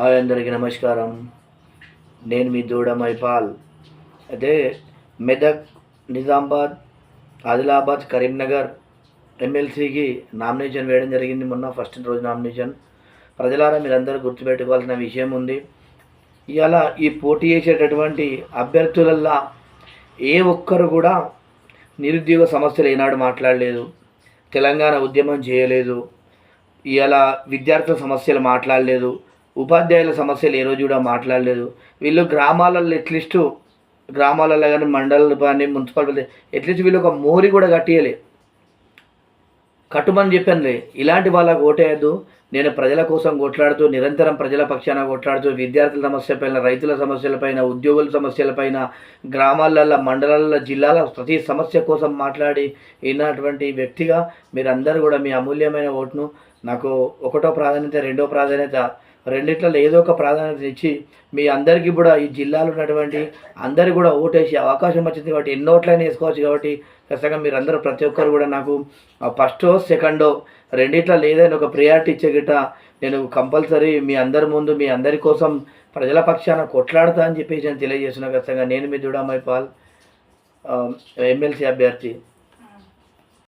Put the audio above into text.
అందరికీ నమస్కారం. నేను మీ దూడ మైపాల్. అయితే మెదక్ నిజామాబాద్ ఆదిలాబాద్ కరీంనగర్ ఎమ్మెల్సీకి నామినేషన్ వేయడం జరిగింది మొన్న ఫస్ట్ రోజు నామినేషన్. ప్రజలారా మీరందరూ గుర్తుపెట్టుకోవాల్సిన విషయం ఉంది. ఇవాళ ఈ పోటీ చేసేటటువంటి అభ్యర్థులల్లా ఏ ఒక్కరు కూడా నిరుద్యోగ సమస్యలు ఏనాడు మాట్లాడలేదు. తెలంగాణ ఉద్యమం చేయలేదు. ఇవాళ విద్యార్థుల సమస్యలు మాట్లాడలేదు. ఉపాధ్యాయుల సమస్యలు ఏ రోజు కూడా మాట్లాడలేదు. వీళ్ళు గ్రామాలలో అట్లీస్ట్ గ్రామాలలో కానీ మండలాలు కానీ మున్సిపాలిటీ అట్లీస్ట్ వీళ్ళు ఒక మోరి కూడా కట్టియలే. కట్టుమని చెప్పానులే. ఇలాంటి వాళ్ళకు ఓటేయద్దు. నేను ప్రజల కోసం కొట్లాడుతూ నిరంతరం ప్రజల పక్షాన కొట్లాడుతూ విద్యార్థుల సమస్యలపైన రైతుల సమస్యలపైన ఉద్యోగుల సమస్యలపైన గ్రామాలలో మండలాలలో జిల్లాల ప్రతి సమస్య కోసం మాట్లాడి విన్నటువంటి వ్యక్తిగా మీరందరూ కూడా మీ అమూల్యమైన ఓటును నాకు ఒకటో ప్రాధాన్యత రెండో ప్రాధాన్యత రెండిట్లలో ఏదో ఒక ప్రాధాన్యత ఇచ్చి మీ అందరికీ కూడా ఈ జిల్లాలో ఉన్నటువంటి అందరికీ కూడా ఓటేసి అవకాశం వచ్చింది కాబట్టి ఎన్నో ఓట్లైనా వేసుకోవచ్చు కాబట్టి ఖచ్చితంగా మీరు అందరూ ప్రతి ఒక్కరు కూడా నాకు ఫస్టో సెకండో రెండిట్లో లేదని ఒక ప్రియారిటీ ఇచ్చే గిట్ట నేను కంపల్సరీ మీ అందరి ముందు మీ అందరి కోసం ప్రజల పక్షాన కొట్లాడతా అని చెప్పేసి నేను తెలియజేస్తున్నా ఖచ్చితంగా. నేను మీ దుడామైపాల్ ఎమ్మెల్సీ అభ్యర్థి.